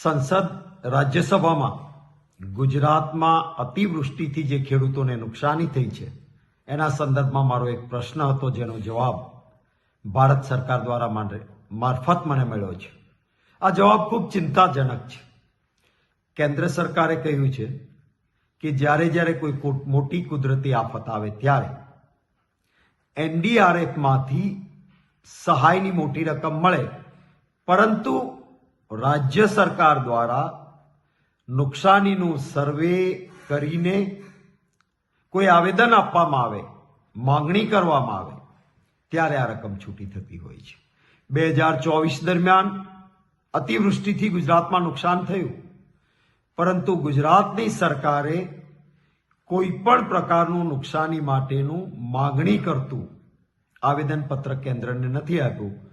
સંસદ રાજ્યસભામાં ગુજરાતમાં અતિવૃષ્ટિથી જે ખેડૂતોને નુકસાની થઈ છે, એના સંદર્ભમાં મારો એક પ્રશ્ન હતો, જેનો જવાબ ભારત સરકાર દ્વારા માટે મારફત મને મળ્યો છે. આ જવાબ ખૂબ ચિંતાજનક છે. કેન્દ્ર સરકારે કહ્યું છે કે જ્યારે જ્યારે કોઈ મોટી કુદરતી આફત આવે ત્યારે એનડીઆરએફમાંથી સહાયની મોટી રકમ મળે, પરંતુ રાજ્ય સરકાર દ્વારા નુકસાનીનું સર્વે કરીને કોઈ આવેદન આપવામાં આવે, માંગણી કરવામાં આવે, ત્યારે આ રકમ છૂટી થતી હોય છે. બે હજાર ચોવીસ દરમિયાન અતિવૃષ્ટિથી ગુજરાતમાં નુકસાન થયું. પરંતુ ગુજરાતની સરકારે કોઈ પણ પ્રકારનું નુકસાની માટેનું માગણી કરતું, આવેદનપત્ર કેન્દ્રને નથી આપ્યું.